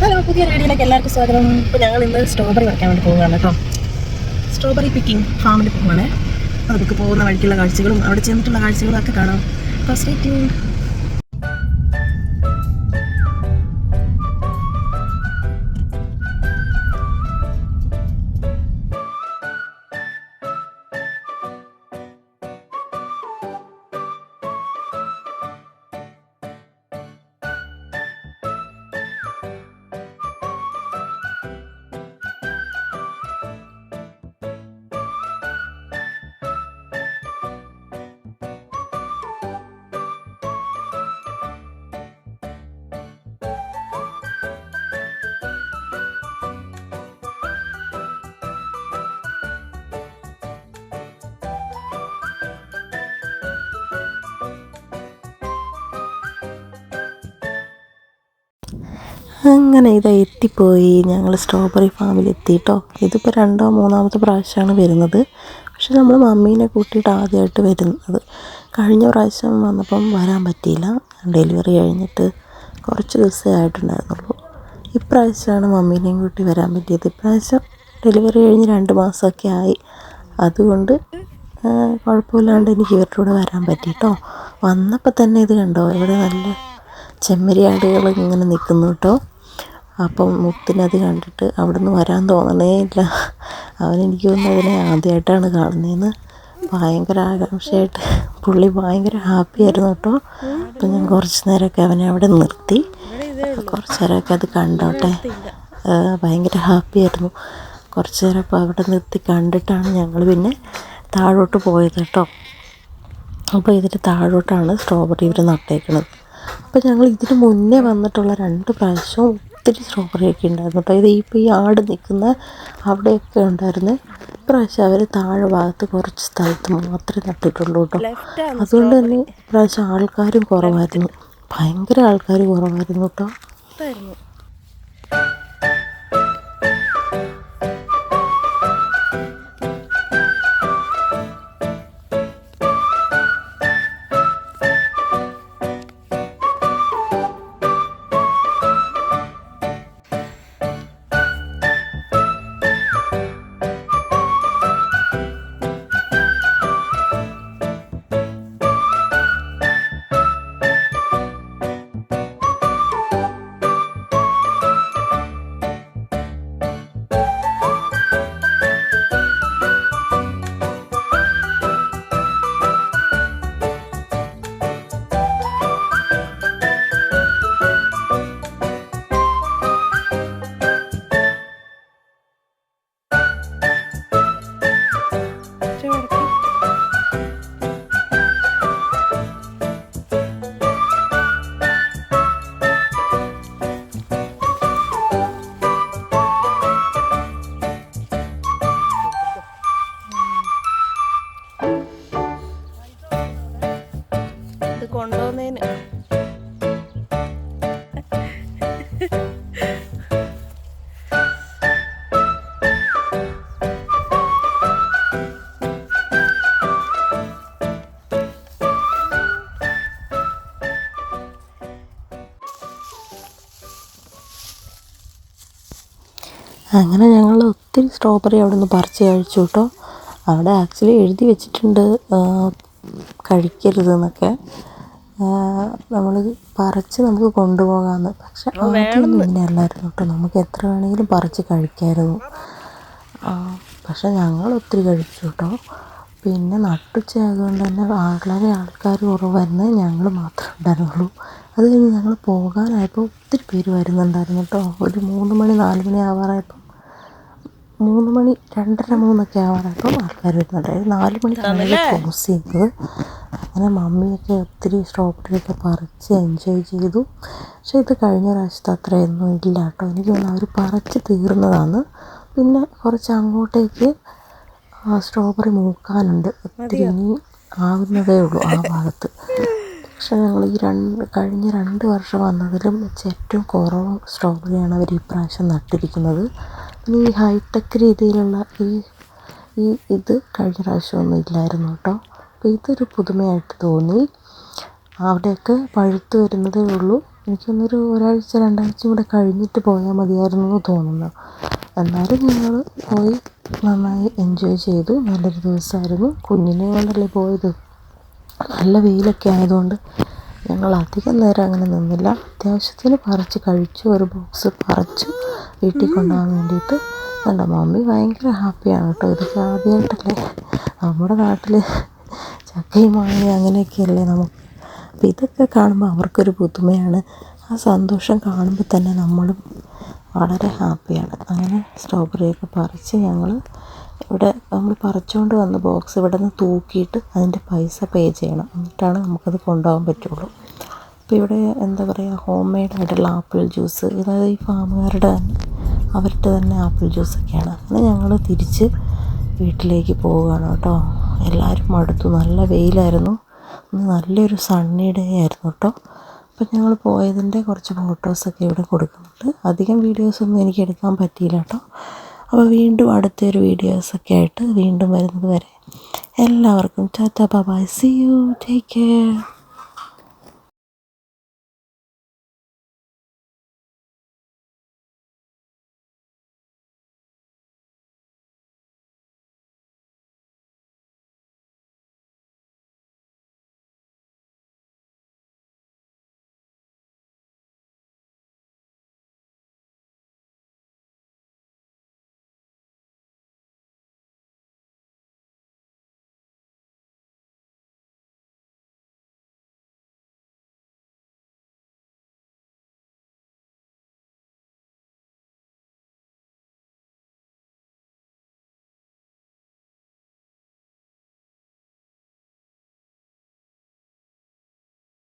Hello പുതിയ വീഡിയോയിലേക്ക് എല്ലാവർക്കും സ്വാഗതം. ഇപ്പോൾ ഞങ്ങൾ ഇന്ന് സ്ട്രോബെറി പറിക്കാൻ വേണ്ടി പോവുകയാണ് കേട്ടോ. സ്ട്രോബെറി പിക്കിംഗ് ഫാമിൽ പോവുകയാണ്. അപ്പോൾ നമുക്ക് പോകുന്ന വഴിക്കുള്ള കാഴ്ചകളും അവിടെ ചെന്നിട്ടുള്ള കാഴ്ചകളും ഒക്കെ കാണാം. ഫസ്റ്റ് stay അങ്ങനെ ഇതാ എത്തിപ്പോയി. ഞങ്ങൾ സ്ട്രോബെറി ഫാമിൽ എത്തിയിട്ടോ ഇതിപ്പോൾ രണ്ടോ മൂന്നാമത്തെ പ്രാവശ്യമാണ് വരുന്നത്. പക്ഷെ നമ്മൾ മമ്മീനെ കൂട്ടിയിട്ട് ആദ്യമായിട്ട് വരുന്നത്. കഴിഞ്ഞ പ്രാവശ്യം വന്നപ്പം വരാൻ പറ്റിയില്ല. ഡെലിവറി കഴിഞ്ഞിട്ട് കുറച്ച് ദിവസമേ ആയിട്ടുണ്ടായിരുന്നുള്ളൂ. ഇപ്രാവശ്യമാണ് മമ്മീനെയും കൂട്ടി വരാൻ പറ്റിയത്. ഇപ്രാവശ്യം ഡെലിവറി കഴിഞ്ഞ് രണ്ട് മാസമൊക്കെ ആയി. അതുകൊണ്ട് കുഴപ്പമില്ലാണ്ട് എനിക്ക് ഇവരുടെ കൂടെ വരാൻ പറ്റിയിട്ടോ. വന്നപ്പോൾ തന്നെ ഇത് കണ്ടോ? ഇവിടെ നല്ല ചെമ്മരിയാടുകൾ ഇങ്ങനെ നിൽക്കുന്നു കേട്ടോ. അപ്പം മുത്തിനത് കണ്ടിട്ട് അവിടുന്ന് വരാൻ തോന്നണേ ഇല്ല. അവൻ എനിക്ക് തോന്നുന്നു അതിനെ ആദ്യമായിട്ടാണ് കാണുന്നതെന്ന് ഭയങ്കര ആകാംക്ഷയായിട്ട്. പുള്ളി ഭയങ്കര ഹാപ്പി ആയിരുന്നു കേട്ടോ. അപ്പം ഞാൻ കുറച്ച് നേരമൊക്കെ അവനെ അവിടെ നിർത്തി. കുറച്ച് നേരമൊക്കെ അത് കണ്ടോട്ടെ. ഭയങ്കര ഹാപ്പി ആയിരുന്നു. കുറച്ച് നേരം അപ്പോൾ അവിടെ നിർത്തി കണ്ടിട്ടാണ് ഞങ്ങൾ പിന്നെ താഴോട്ട് പോയത് കേട്ടോ. അപ്പോൾ ഇതിന്റെ താഴോട്ടാണ് സ്ട്രോബെറി ഇവർ നട്ടേക്കുന്നത് അപ്പോൾ ഞങ്ങൾ ഇതിന് മുന്നേ വന്നിട്ടുള്ള രണ്ട് പ്രാവശ്യവും ഒത്തിരി സ്ട്രോബെറി ഒക്കെ ഉണ്ടായിരുന്നു കേട്ടോ ഇത് ഇപ്പോൾ ഈ ആട് നിൽക്കുന്ന അവിടെയൊക്കെ ഉണ്ടായിരുന്നു. ഇപ്രാവശ്യം അവർ താഴെ ഭാഗത്ത് കുറച്ച് സ്ഥലത്ത് മാത്രമേ നട്ടിട്ടുള്ളൂ കേട്ടോ അതുകൊണ്ട് തന്നെ ഇപ്രാവശ്യം ആൾക്കാരും കുറവായിരുന്നു. ഭയങ്കര ആൾക്കാർ കുറവായിരുന്നു കേട്ടോ അങ്ങനെ ഞങ്ങൾ ഒത്തിരി സ്ട്രോബെറി അവിടെ നിന്ന് പറിച്ച് കഴിച്ചു കേട്ടോ അവിടെ ആക്ച്വലി എഴുതി വെച്ചിട്ടുണ്ട് ആ, കഴിക്കരുത് എന്നൊക്കെ നമ്മൾ പറിച്ച് നമുക്ക് കൊണ്ടുപോകാമെന്ന് പക്ഷെ ആദ്യമൊന്നും ഇങ്ങനെയല്ലായിരുന്നു കേട്ടോ നമുക്ക് എത്ര വേണമെങ്കിലും പറിച്ച് കഴിക്കായിരുന്നു. പക്ഷെ ഞങ്ങൾ ഒത്തിരി കഴിച്ചു കേട്ടോ പിന്നെ നട്ടുച്ച ആയതുകൊണ്ട് തന്നെ വളരെ ആൾക്കാർ കുറവായിരുന്നു ഞങ്ങൾ മാത്രമേ ഉണ്ടായിരുന്നുള്ളൂ. അത് കഴിഞ്ഞ് ഞങ്ങൾ പോകാനായപ്പോൾ ഒത്തിരി പേര് വരുന്നുണ്ടായിരുന്നു കേട്ടോ ഒരു മൂന്ന് മണി നാല് മണി ആവാറായപ്പം മൂന്ന് മണി രണ്ടര മൂന്നൊക്കെ ആവാറായപ്പം ആൾക്കാർ വരുന്നുണ്ടായിരുന്നു നാല് മണിക്കാണ് ക്ലോസ് ചെയ്തത്. അങ്ങനെ മമ്മിയൊക്കെ ഒത്തിരി സ്ട്രോബെറിയൊക്കെ പറിച്ച് എൻജോയ് ചെയ്തു. പക്ഷേ ഇത് കഴിഞ്ഞ പ്രാവശ്യത്തെ അത്രയൊന്നും ഇല്ല കേട്ടോ. എനിക്ക് തോന്നുന്നു അവർ പറിച്ച് തീർന്നതാണ്. പിന്നെ കുറച്ച് അങ്ങോട്ടേക്ക് സ്ട്രോബെറി മൂക്കാനുണ്ട്. ഒത്തിരി ഇനി ആവുന്നതേ ഉള്ളൂ ആ ഭാഗത്ത്. പക്ഷെ ഞങ്ങൾ ഈ രണ്ട് കഴിഞ്ഞ രണ്ട് വർഷം വന്നതിലും വെച്ച് ഏറ്റവും കുറവ് സ്ട്രോബെറിയാണ് അവർ ഈ പ്രാവശ്യം നട്ടിരിക്കുന്നത്. ഈ ഹൈടെക് രീതിയിലുള്ള ഈ ഈ ഇത് കഴിഞ്ഞ പ്രാവശ്യമൊന്നും ഇല്ലായിരുന്നു കേട്ടോ. അപ്പോൾ ഇതൊരു പുതുമയായിട്ട് തോന്നി. അവിടെയൊക്കെ പഴുത്ത് വരുന്നതേ ഉള്ളൂ. എനിക്കൊന്നൊരു ഒരാഴ്ച രണ്ടാഴ്ച കൂടെ കഴിഞ്ഞിട്ട് പോയാൽ മതിയായിരുന്നു എന്ന് തോന്നുന്നു. എന്നാലും ഞങ്ങൾ പോയി നന്നായി എൻജോയ് ചെയ്തു. നല്ലൊരു ദിവസമായിരുന്നു. കുഞ്ഞിനെ കൊണ്ടല്ലേ പോയത്? നല്ല വെയിലൊക്കെ ആയതുകൊണ്ട് ഞങ്ങൾ അധികം നേരം അങ്ങനെ നിന്നില്ല. അത്യാവശ്യത്തിന് പറിച്ച് കഴിച്ചു ഒരു ബോക്സ് പറിച്ചു വീട്ടിൽ കൊണ്ടുപോകാൻ വേണ്ടിയിട്ട്. എന്റെ മമ്മി ഭയങ്കര ഹാപ്പിയാണ് കേട്ടോ. ഇതൊക്കെ ആദ്യമായിട്ടല്ലേ നമ്മുടെ നാട്ടിൽ ചക്കയും മാങ്ങയും അങ്ങനെയൊക്കെയല്ലേ നമുക്ക്. അപ്പം ഇതൊക്കെ കാണുമ്പോൾ അവർക്കൊരു പുതുമയാണ്. ആ സന്തോഷം കാണുമ്പോൾ തന്നെ നമ്മളും വളരെ ഹാപ്പിയാണ് അങ്ങനെ സ്ട്രോബെറിയൊക്കെ പറിച്ച് ഞങ്ങൾ ഇവിടെ നമ്മൾ പറിച്ചുകൊണ്ട് വന്ന ബോക്സ് ഇവിടെ നിന്ന് തൂക്കിയിട്ട് അതിന്റെ പൈസ പേ ചെയ്യണം. എന്നിട്ടാണ് നമുക്കത് കൊണ്ടുപോകാൻ പറ്റുള്ളൂ. അപ്പോൾ ഇവിടെ എന്താ പറയുക ഹോം മെയ്ഡ് ആയിട്ടുള്ള ആപ്പിൾ ജ്യൂസ് അതായത് ഈ ഫാമുകാരുടെ തന്നെ അവരുടെ തന്നെ ആപ്പിൾ ജ്യൂസൊക്കെയാണ് അങ്ങനെ ഞങ്ങൾ തിരിച്ച് വീട്ടിലേക്ക് പോവുകയാണ് കേട്ടോ. എല്ലാവരും മടുത്തു. നല്ല വെയിലായിരുന്നു. നല്ലൊരു സണ്ണി ഡേ ആയിരുന്നു കേട്ടോ. അപ്പം ഞങ്ങൾ പോയതിന്റെ കുറച്ച് ഫോട്ടോസൊക്കെ ഇവിടെ കൊടുക്കുന്നുണ്ട്. അധികം വീഡിയോസൊന്നും എനിക്ക് എടുക്കാൻ പറ്റിയില്ല കേട്ടോ. അപ്പോൾ വീണ്ടും അടുത്തൊരു വീഡിയോസൊക്കെ ആയിട്ട് വീണ്ടും വരുന്നത് വരെ എല്ലാവർക്കും ചാത്താ bye see you take care